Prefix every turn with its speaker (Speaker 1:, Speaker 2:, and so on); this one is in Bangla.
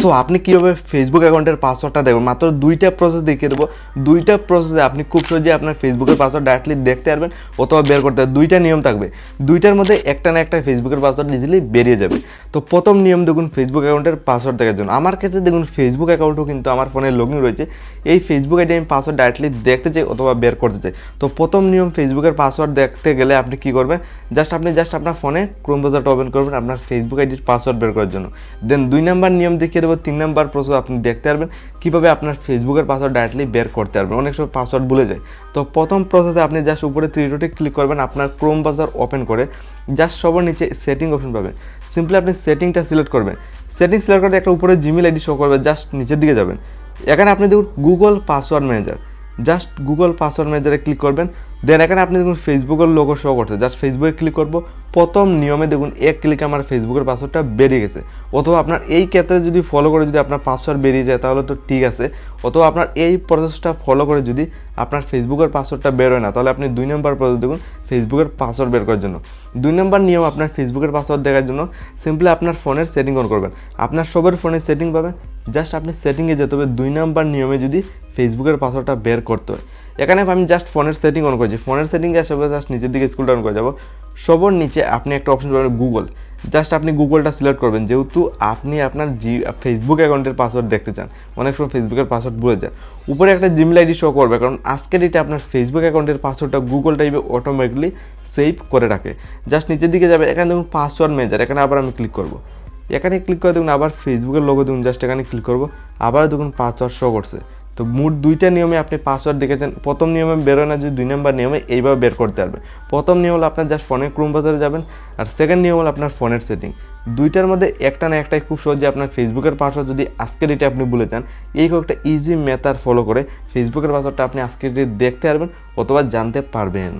Speaker 1: সো আপনি কীভাবে ফেসবুক অ্যাকাউন্টের পাসওয়ার্ডটা দেখবেন? মাত্র দুইটা প্রসেস দেখিয়ে দেবো। দুইটা প্রসেসে আপনি খুব সহজে আপনার ফেসবুকের পাসওয়ার্ড ডাইরেক্টলি দেখতে পারবেন অথবা বের করতে পারবেন। দুইটা নিয়ম থাকবে। দুইটার মধ্যে একটা না একটা ফেসবুকের পাসওয়ার্ড ইজিলি বেরিয়ে যাবে। তো প্রথম নিয়ম দেখুন ফেসবুক অ্যাকাউন্টের পাসওয়ার্ড দেখার জন্য। আমার ক্ষেত্রে দেখুন ফেসবুক অ্যাকাউন্টও কিন্তু আমার ফোনে লগ রয়েছে। এই ফেসবুক আইডি আমি পাসওয়ার্ড ডাইরেক্টলি দেখতে চাই অথবা বের করতে চাই। তো প্রথম নিয়ম ফেসবুকের পাসওয়ার্ড দেখতে গেলে আপনি কি করবেন? জাস্ট আপনি জাস্ট আপনার ফোনে ক্রোম ব্রাউজারটা ওপেন করবেন আপনার ফেসবুক আইডির পাসওয়ার্ড বের করার জন্য। দেন দুই নাম্বার নিয়ম দেখিয়ে দেবো তিন নাম্বার প্রসেস আপনি দেখতে পারবেন, কীভাবে আপনার ফেসবুকের পাসওয়ার্ড ডাইরেক্টলি বের করতে পারবেন। অনেক সময় পাসওয়ার্ড ভুলে যায়। তো প্রথম প্রসেসে আপনি জাস্ট উপরে থ্রি ডটে ক্লিক করবেন, আপনার ক্রোম ব্রাউজার ওপেন করে জাস্ট সবার নিচে সেটিং অপশন পাবেন। সিম্পলি আপনি সেটিংটা সিলেক্ট করবেন। সেটিং সিলেক্ট করতে একটা উপরে জিমেল আইডি শো করবে জাস্ট নিচের দিকে যাবেন। এখানে আপনি দেখুন Google password manager just Google password ম্যানেজারে click করবেন। দেন এখানে আপনি দেখুন ফেসবুকের লোগো শো করতে। জাস্ট ফেসবুকে ক্লিক করব প্রথম নিয়মে দেখুন, এক ক্লিকে আমার ফেসবুকের পাসওয়ার্ডটা বেরিয়ে গেছে। অথবা আপনার এই ক্ষেত্রে যদি ফলো করে যদি আপনার পাসওয়ার্ড বেরিয়ে যায়, তাহলে তো ঠিক আছে। অথবা আপনার এই প্রসেসটা ফলো করে যদি আপনার ফেসবুকের পাসওয়ার্ডটা বেরোয় না, তাহলে আপনি দুই নম্বর প্রসেস দেখুন ফেসবুকের পাসওয়ার্ড বের করার জন্য। দুই নম্বর নিয়ম আপনার ফেসবুকের পাসওয়ার্ড দেখার জন্য সিম্পলি আপনার ফোনের সেটিং অন করবেন। আপনার সবার ফোনে সেটিং পাবেন জাস্ট আপনি সেটিংয়ে যেতে হবে। দুই নম্বর নিয়মে যদি ফেসবুকের পাসওয়ার্ডটা বের করতে হয়। এখানে আমি জাস্ট ফোনের সেটিং অন করেছি। ফোনের সেটিংয়ে আসবে জাস্ট নিচের দিকে স্কুল ডাউন করে যাব। সবর নিচে আপনি একটা অপশন পাবেন গুগল জাস্ট আপনি গুগলটা সিলেক্ট করবেন, যেহেতু আপনি আপনার জি ফেসবুক অ্যাকাউন্টের পাসওয়ার্ড দেখতে চান। অনেক সময় ফেসবুকের পাসওয়ার্ড ভুলে যান। উপরে একটা জিমেল আইডি শো করবে, কারণ আজকের এটা আপনার ফেসবুক অ্যাকাউন্টের পাসওয়ার্ডটা গুগল টাইপে অটোমেটিকলি সেভ করে রাখে। জাস্ট নিচের দিকে যাবে, এখানে দেখুন পাসওয়ার্ড মেজার এখানে আবার আমি ক্লিক করব। এখানে ক্লিক করে দেখুন, আবার ফেসবুকের লোগো দেখুন জাস্ট এখানে ক্লিক করব। আবার দেখুন পাসওয়ার্ড শো করছে। তো মোট দুইটা নিয়মে আপনি পাসওয়ার্ড দেখেছেন। প্রথম নিয়মে বেরোয় না, যদি দুই নম্বর নিয়মে এইভাবে বের করতে পারবে। প্রথম নিয়ম হলো আপনার জাস্ট ফোনের ক্রোম বাজারে যাবেন, আর সেকেন্ড নিয়ম হলো আপনার ফোনের সেটিং দুইটার মধ্যে একটা না একটাই খুব সহজে আপনার ফেসবুকের পাসওয়ার্ড যদি আজকের ডেটে আপনি বলে যান, এই কয়েকটা ইজি মেথড ফলো করে ফেসবুকের পাসওয়ার্ডটা আপনি আজকের ডেটে দেখতে পারবেন অথবা জানতে পারবেন।